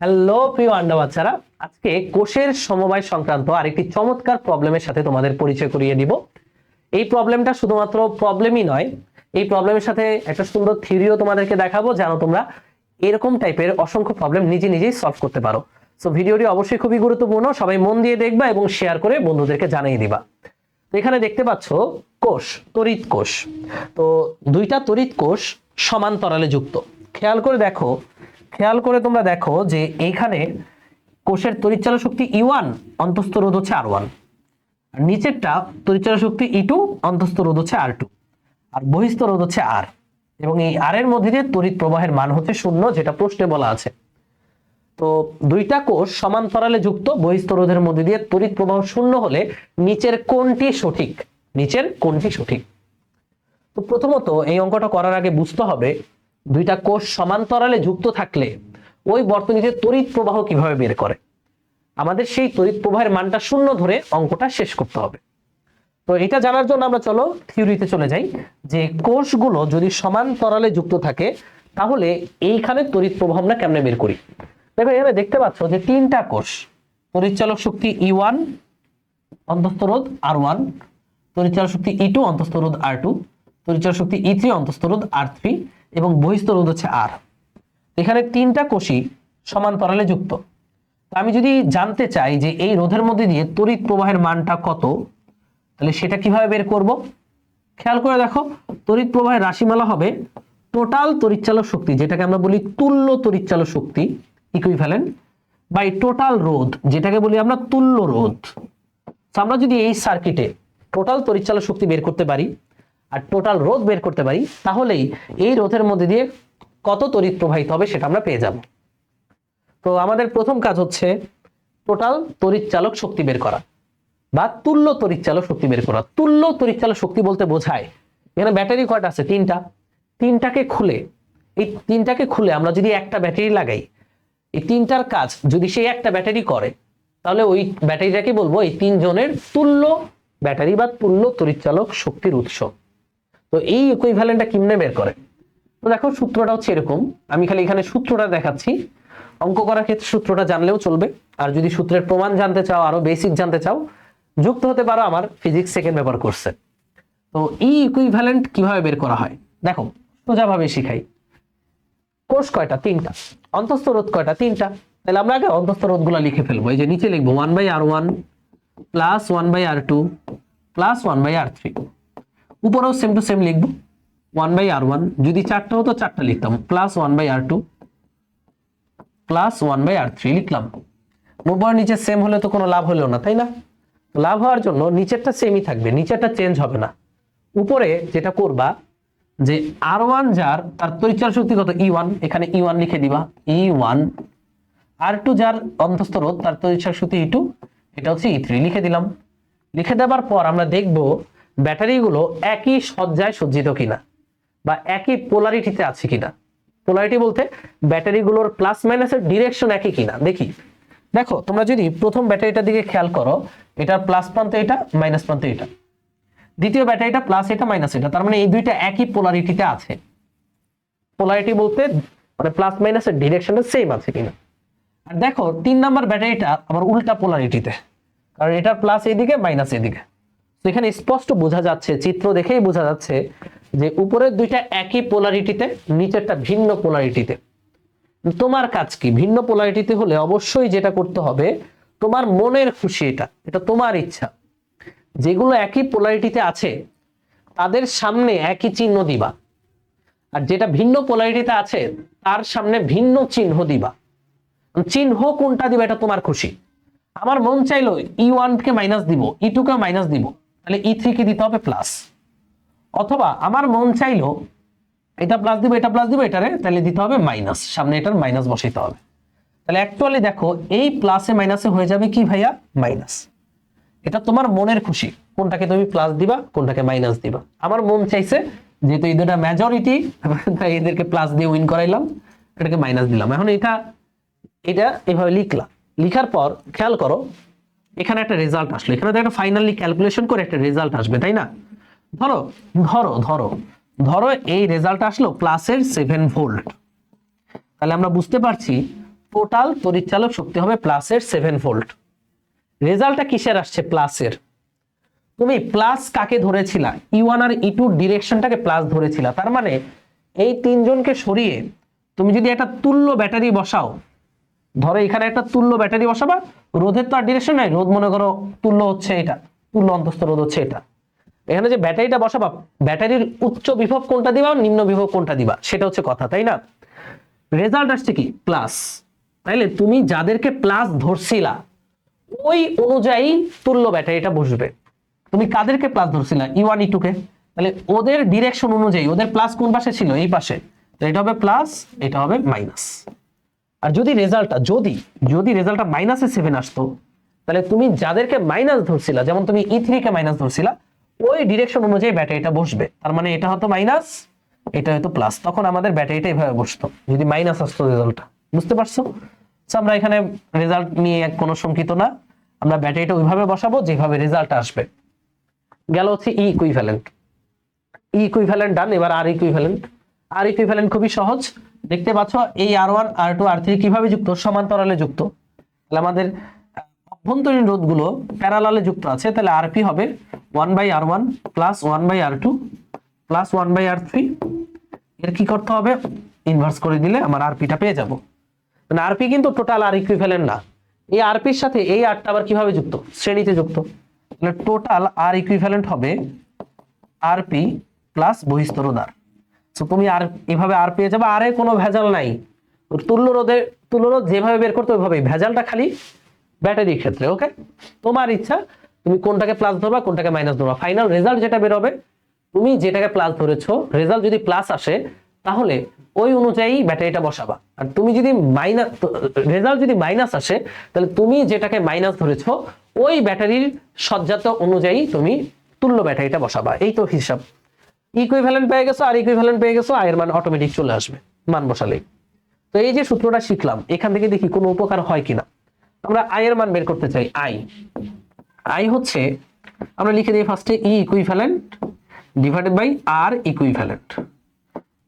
Hello প্রিয় আন্ডা বাচ্চারা। আজকে কোষের সমবায় সংক্রান্ত আরেকটি চমৎকার প্রবলেমের সাথে তোমাদের পরিচয় করিয়ে দিব। এই প্রবলেমটা শুধুমাত্র প্রবলেমই নয়, এই প্রবলেমের সাথে একটা সুন্দর থিওরিও তোমাদেরকে দেখাবো যেন তোমরা। এরকম টাইপের অসংখ্য প্রবলেম নিজে নিজেই সলভ করতে পারো। সো ভিডিওটি অবশ্যই খুবই গুরুত্বপূর্ণ, সবাই মন দিয়ে দেখবা এবং শেয়ার করে বন্ধুদেরকে জানিয়ে দিবা। এখানে দেখতে পাচ্ছ কোষ, তড়িৎ কোষ। তো দুইটা তড়িৎ কোষ সমান্তরালে যুক্ত। খেয়াল করে দেখো খেয়াল করে তোমরা দেখো যে এইখানে কোষের তড়িৎচালক শক্তি ই ওয়ান অন্তস্থ রোধ হচ্ছে আর ওয়ান আর নিচেরটা তড়িৎচালক শক্তি ই টু অন্তস্থ রোধ হচ্ছে আর টু আর বহিস্থ রোধ হচ্ছে আর এবং এই আর এর মধ্যে দিয়ে তড়িৎ প্রবাহের মান হচ্ছে শূন্য, যেটা প্রশ্নে বলা আছে। তো দুইটা কোষ সমান্তরালে যুক্ত, বহিস্থ রোধের মধ্যে দিয়ে তড়িৎ প্রবাহ শূন্য হলে নিচের কোনটি সঠিক, নিচের কোনটি সঠিক। তো প্রথমত এই অঙ্কটা করার আগে বুঝতে হবে দুইটা কোষ সমান্তরালে যুক্ত থাকলে ওই বর্তনীতে তড়িৎ প্রবাহ কীভাবে বের করে? আমাদের সেই তড়িৎ প্রবাহের মানটা শূন্য ধরে অঙ্কটা শেষ করতে হবে। তো এটা জানার জন্য আমরা চলো থিওরিতে চলে যাই যে কোষগুলো যদি সমান্তরালে যুক্ত থাকে, তাহলে এইখানে তড়িৎ প্রবাহ আমরা কেমনে বের করি? দেখো, এখানে দেখতে পাচ্ছ যে তিনটা কোষ, তড়িৎচালক শক্তি ই ওয়ান অন্তস্থ রোধ আর ওয়ান তড়িৎচালক শক্তি ই টু অন্তস্থ রোধ আর টু তড়িৎচালক শক্তি ই থ্রি অন্তস্থ রোধ আর থ্রি এবং বহিস্থ রোধ হচ্ছে আর এখানে তিনটা কোষই সমান্তরালে যুক্ত। আমি যদি জানতে চাই যে এই রোধের মধ্যে দিয়ে তড়িৎ প্রবাহের মানটা কত, তাহলে সেটা কীভাবে বের করব? খেয়াল করে দেখো, তড়িৎ প্রবাহের রাশিমালা হবে টোটাল তড়িৎচালক শক্তি, যেটাকে আমরা বলি তুল্য তড়িৎচালক শক্তি ইকুইভ্যালেন্ট বাই টোটাল রোধ, যেটাকে বলি আমরা তুল্য রোধ। আমরা যদি এই সার্কিটে টোটাল তড়িৎচালক শক্তি বের করতে পারি আর টোটাল রোধ বের করতে পারি, তাহলেই এই রোধের মধ্যে দিয়ে কত তড়িৎ প্রবাহিত হবে সেটা আমরা পেয়ে যাব। তো আমাদের প্রথম কাজ হচ্ছে টোটাল তড়িৎচালক শক্তি বের করা বা তুল্য তড়িৎচালক শক্তি বের করা। তুল্য তড়িৎচালক শক্তি বলতে বোঝায়, এখানে ব্যাটারি কয়টা আছে? তিনটা। তিনটাকে খুলে, এই তিনটাকে খুলে আমরা যদি একটা ব্যাটারি লাগাই, এই তিনটার কাজ যদি সেই একটা ব্যাটারি করে, তাহলে ওই ব্যাটারিটাকে বলব এই তিনজনের তুল্য ব্যাটারি বা তুল্য তড়িৎচালক শক্তির উৎস। তো এই ইকুইভ্যালেন্টটা কিমনে বের করে? তো দেখো সূত্রটা হচ্ছে এরকম। আমি খালি এখানে সূত্রটা দেখাচ্ছি। অঙ্ক করার ক্ষেত্রে সূত্রটা জানলেও চলবে। আর যদি সূত্রের প্রমাণ জানতে চাও, আরও বেসিক জানতে চাও, যুক্ত হতে পারো আমার ফিজিক্স সেকেন্ড পেপার কোর্সে তো ই ইকুইভ্যালেন্ট কীভাবে বের করা হয়? দেখো, সোজাভাবে শিখাই। কোর্স কয়টা? তিনটা। অন্তস্থ রোধ কয়টা? তিনটা। তাহলে আমরা আগে অন্তস্থ রোধগুলো লিখে ফেলব। এই যে নিচে লিখব one by R one plus one by R two plus one by R three উপরেও সেম টু সেম লিখব। ওয়ান বাই আর ওয়ান যদি চারটা হতো চারটা লিখতাম। Plus one by R two plus one by R three লিখলাম। উপর নিচে সেম হলে তো কোনো লাভ হলো না, তাই না? লাভ হওয়ার জন্য নিচেরটা সেমই থাকবে, নিচেরটা চেঞ্জ হবে না। উপরে যেটা করবা, যে আর ওয়ান যার, তার তরিচার শক্তি কত? ই ওয়ান এখানে ই ওয়ান লিখে দিবা। ই ওয়ান আর টু যার অন্তস্থ রোধ, তার তরিচার শক্তি ই টু এটা হচ্ছে ই থ্রি লিখে দিলাম। লিখে দেওয়ার পর আমরা দেখব ব্যাটারিগুলো একই সজ্জায় সজ্জিত কিনা বা একই পোলারিটিতে আছে কিনা? পোলারিটি বলতে ব্যাটারিগুলোর প্লাস মাইনাসের ডিরেকশন একই কিনা? দেখি। দেখো, তোমরা যদি প্রথম ব্যাটারিটার দিকে খেয়াল করো, এটার প্লাস প্রান্তে এটা মাইনাস প্রান্তে এটা। দ্বিতীয় ব্যাটারিটা প্লাস এটা মাইনাস এটা। তার মানে এই দুইটা একই পোলারিটিতে আছে। পোলারিটি বলতে মানে প্লাস মাইনাসের ডিরেকশনটা সেম আছে কিনা? আর দেখো, তিন নাম্বার ব্যাটারিটা আবার উল্টা পোলারিটিতে কারণ এটার প্লাস এইদিকে মাইনাস এদিকে। এখানে স্পষ্ট বোঝা যাচ্ছে, চিত্র দেখেই বোঝা যাচ্ছে যে উপরের দুইটা একই পোলারিটিতে নিচেরটা ভিন্ন পোলারিটিতে তোমার কাজ কি? ভিন্ন পোলারিটিতে হলে অবশ্যই যেটা করতে হবে, তোমার মনের খুশি এটা এটা তোমার ইচ্ছা। যেগুলো একই পোলারিটিতে আছে, তাদের সামনে একই চিহ্ন দিবা। আর যেটা ভিন্ন পোলারিটিতে আছে, তার সামনে ভিন্ন চিহ্ন দিবা। চিহ্ন কোনটা দিবা, এটা তোমার খুশি। আমার মন চাইলো ই ওয়ান কে মাইনাস দিব ই টু কে মাইনাস দিব। তাহলে ই থ্রি কে দিতে হবে প্লাস অথবা আমার মন চাইলো, এটা প্লাস দিব, এটা প্লাস দিব, এটারে তাহলে দিতে হবে মাইনাস সামনে এটার মাইনাস বসাইতে হবে। তাহলে অ্যাকচুয়ালি দেখো, এই প্লাসে মাইনাসে হয়ে যাবে কি ভাইয়া? মাইনাস এটা তোমার মনের খুশি, কোনটাকে তুমি প্লাস দিবা, কোনটাকে মাইনাস দিবা। আমার মন চাইছে যেহেতু এই দুটা মেজরিটি তাই এদেরকে প্লাস দিয়ে উইন করাইলাম, এটাকে মাইনাস দিলাম। এখন এটা এটা এভাবে লিখলাম। লিখার পর, খেয়াল করো এখানে একটা রেজাল্ট আসলো। এখানে তো একটা ফাইনালি ক্যালকুলেশন করে একটা রেজাল্ট আসবে, তাই না? ধরো ধরো ধরো ধরো এই রেজাল্ট আসলো প্লাসের সেভেন ভোল্ট তাহলে আমরা বুঝতে পারছি টোটাল তড়িৎচালক শক্তি হবে প্লাসের সেভেন ভোল্ট রেজাল্টটা কিসের আসছে? প্লাসের তুমি প্লাস কাকে ধরেছিলা? ই ওয়ান আর ই টু ডিরেকশনটাকে প্লাস ধরেছিলা। তার মানে এই তিনজনকে সরিয়ে তুমি যদি একটা তুল্য ব্যাটারি বসাও, ধরো এখানে একটা তুল্য ব্যাটারি বসাবা রোধের তো আর ডিরেকশন নাই। রোধ মনে করো তুল্য হচ্ছে এটা। তুল্য অন্তস্থ রোধ হচ্ছে এটা। এখানে যে ব্যাটারিটা বসাবা, ব্যাটারির উচ্চ বিভব কোনটা দিবা, নিম্ন বিভব কোনটা দিবা, সেটা হচ্ছে কথা, তাই না? রেজাল্ট আসছে কি? প্লাস তাইলে তুমি যাদেরকে প্লাস ধরছিলা, ওই অনুযায়ী তুল্য ব্যাটারিটা বসবে। তুমি কাদেরকে প্লাস ধরছিলা? ই ওয়ান ই টু কে। তাহলে ওদের ডিরেকশন অনুযায়ী, ওদের প্লাস কোন পাশে ছিল? এই পাশে। তো এটা হবে প্লাস এটা হবে মাইনাস আর যদি রেজাল্টটা যদি যদি রেজাল্টটা মাইনাসে সেভেন আসতো, তাহলে তুমি যাদেরকে মাইনাস ধরছিলা, যেমন তুমি ই থ্রি কে মাইনাস ধরছিলা, ওই ডিরেকশন অনুযায়ী ব্যাটারিটা বসবে। তার মানে এটা হতো মাইনাস এটা হয়তো প্লাস তখন আমাদের ব্যাটারিটা এভাবে বসতো, যদি মাইনাস আসতো রেজাল্টটা বুঝতে পারছ? আমরা এখানে রেজাল্ট নিয়ে কোনো শঙ্কিত না। আমরা ব্যাটারিটা ওইভাবে বসাবো, যেভাবে রেজাল্ট আসবে। গেল হচ্ছে ই ইকুইভ্যালেন্ট ই ইকুইভ্যালেন্ট ডান এবার আর ইকুইভ্যালেন্ট আর ইকুইভ্যালেন্ট খুবই সহজ। দেখতে পাচ্ছ, এই R one R two R three কীভাবে যুক্ত? সমান্তরালে যুক্ত। তাহলে আমাদের অভ্যন্তরীণ রোধগুলো প্যারালালে যুক্ত আছে। তাহলে আরপি হবে one by R one plus one by R two plus one by R three এর কি করতে হবে? ইনভার্স করে দিলে আমার আরপিটা পেয়ে যাব। মানে আরপি কিন্তু টোটাল আর ইকুইভ্যালেন্ট না। এই আরপির সাথে এই আরটা আবার কীভাবে যুক্ত? শ্রেণীতে যুক্ত। তাহলে টোটাল আর ইকুইভ্যালেন্ট হবে আরপি প্লাস বহিস্তরোধার তুমি আর এভাবে আর পেয়ে যাবে, আরে কোনো ভেজাল নাই। তুল্য রোধে, তুল্য রোধ যেভাবে বের করতে ওইভাবেই। ভেজালটা খালি ব্যাটারির ক্ষেত্রে ওকে তোমার ইচ্ছা, তুমি কোনটাকে প্লাস ধরবা, কোনটাকে মাইনাস ধরবা। ফাইনাল রেজাল্ট যেটা বেরোবে, তুমি যেটাকে প্লাস ধরেছো রেজাল্ট যদি প্লাস আসে, তাহলে ওই অনুযায়ী ব্যাটারিটা বসাবা। আর তুমি যদি মাইনাস রেজাল্ট যদি মাইনাস আসে, তাহলে তুমি যেটাকে মাইনাস ধরেছো, ওই ব্যাটারির সজ্জাত অনুযায়ী তুমি তুল্য ব্যাটারিটা বসাবা। এই তো হিসাব। ইকুইভ্যালেন্ট পেয়ে গেছো, আর ইকুইভ্যালেন্ট পেয়ে গেছো, আয়ের মান অটোমেটিক চলে আসবে, মান বসালেই। তো এই যে সূত্রটা শিখলাম, এখান থেকে দেখি কোনো উপকার হয় কিনা। আমরা আয়ের মান বের করতে চাই আই আই হচ্ছে, আমরা লিখে দিই ফার্স্টে E equivalent divided by R equivalent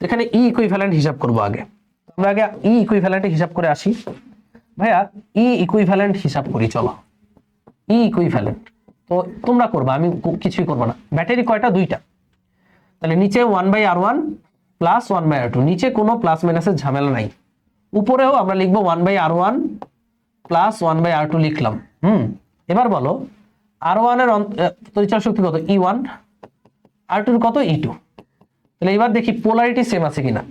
এখানে ই ইকুইভ্যালেন্ট হিসাব করব আগে। আমরা আগে ই ইকুইভ্যালেন্ট হিসাব করে আসি। ভাইয়া ই ইকুইভ্যালেন্ট হিসাব করি, চলো। ই ইকুইভ্যালেন্ট তো তোমরা করবা, আমি কিছুই করব না। ব্যাটারি কয়টা? দুইটা। তাহলে নিচে one by R one plus one by R two নিচে কোনো প্লাস মাইনাসের ঝামেলা নাই। উপরেও আমরা লিখব one by R one plus one by R two লিখলাম। হুম, এবার বলো আর ওয়ানের তরিচার শক্তি কত? ই ওয়ান আর টুর কত? ই টু তাহলে এবার দেখি পোলারিটি সেম আছে কিনা।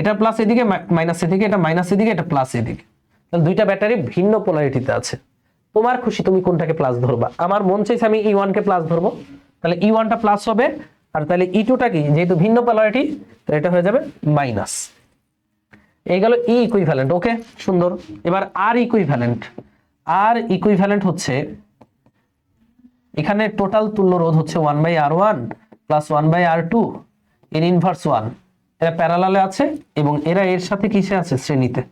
এটা প্লাস এদিকে মাইনাস এদিকে, এটা মাইনাস এদিকে, এটা প্লাস এদিকে। তাহলে দুইটা ব্যাটারি ভিন্ন পোলারিটিতে আছে। তোমার খুশি তুমি কোনটাকে প্লাস ধরবা। আমার মন চাইছে আমি ই ওয়ানকে প্লাস ধরবো। তাহলে ই ওয়ানটা প্লাস হবে আর তাহলে ই টুটা কি? যেহেতু ভিন্ন পোলারিটি তো এটা হয়ে যাবে মাইনাস এই গেল ই ইকুইভ্যালেন্ট ওকে সুন্দর। এবার আর ইকুইভ্যালেন্ট আর ইকুইভ্যালেন্ট হচ্ছে, এখানে টোটাল তুল্য রোধ হচ্ছে one by R one plus one by R two এর ইনভার্স ওয়ান এরা প্যারালালে আছে এবং এরা এর সাথে কিসে আছে? শ্রেণীতে।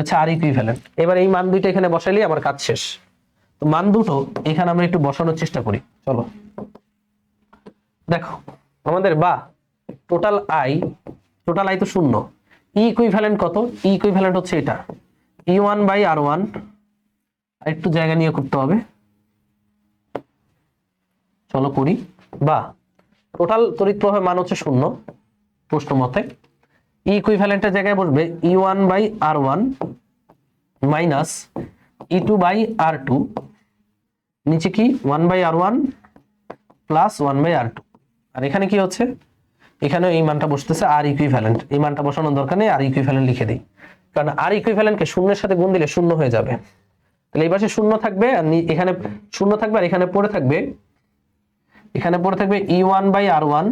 আচ্ছা আর ইকুইভ্যালেন্ট এবার এই মান দুইটা এখানে বসাইলেই আমার কাজ শেষ। তো মান দুটো এখানে আমরা একটু বসানোর চেষ্টা করি। চলো। দেখো, আমাদের বা টোটাল আই টোটাল আই তো শূন্য। ই ইকুইভ্যালেন্ট কত? ই ইকুইভ্যালেন্ট হচ্ছে এটা। E one by R one একটু জায়গা নিয়ে করতে হবে। চলো করি। বা টোটাল তড়িৎ প্রবাহের মান হচ্ছে শূন্য, প্রশ্ন মতে। ই ইকুইভ্যালেন্টের জায়গায় বসবে E one by R one minus E two by R two নিচে কি? One by R one plus one by R two আর এখানে কি হচ্ছে? এখানে এই মানটা বসতেছে আর ইকুইভ্যালেন্ট এই মানটা বসানোর দরকার নেই, আর ইকুইভ্যালেন্ট লিখে দিই। কারণ আর ইকুইভ্যালেন্টকে শূন্যের সাথে গুণ দিলে শূন্য হয়ে যাবে। তাহলে এই পাশে শূন্য থাকবে, আর এখানে শূন্য থাকবে আর এখানে পড়ে থাকবে। এখানে পড়ে থাকবে E one by R one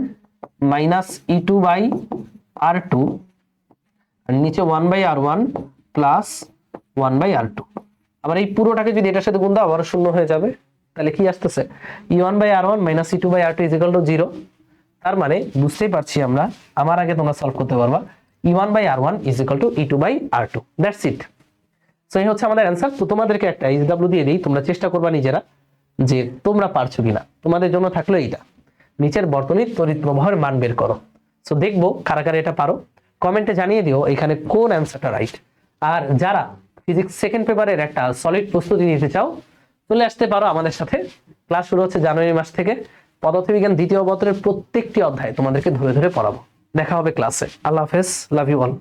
minus E two by R two আর নিচে one by R one plus one by R two আবার এই পুরোটাকে যদি এটার সাথে গুণ দাও আবার শূন্য হয়ে যাবে। তাহলে কি আসতেছে? E one by R one minus E two by R two equal to zero তার মানে বুঝতেই পারছি আমরা, আমার আগে তোমরা সলভ করতে পারবা। E one by R one equal to E two by R two that's it so এই হচ্ছে আমাদের অ্যান্সার তো তোমাদেরকে একটা এইচ ডাব্লিউ দিয়ে দিই, তোমরা চেষ্টা করবা নিজেরা যে তোমরা পারছ কিনা। তোমাদের জন্য থাকল এইটা। নিচের বর্তনীর তড়িৎ প্রবাহের মান বের করো। সো দেখব কারা কারা এটা পারো। কমেন্টে জানিয়ে দিও এখানে কোন অ্যান্সারটা রাইট আর যারা ফিজিক্স সেকেন্ড পেপারের একটা সলিড প্রস্তুতি নিতে চাও, চলে আসতে পারো আমাদের সাথে। ক্লাস শুরু হচ্ছে জানুয়ারি মাস থেকে। পদার্থবিজ্ঞান দ্বিতীয় বছরের প্রত্যেকটি অধ্যায় তোমাদেরকে ধরে ধরে পড়াবো। দেখা হবে ক্লাসে আল্লাহ হাফেজ লাভ ইউ অল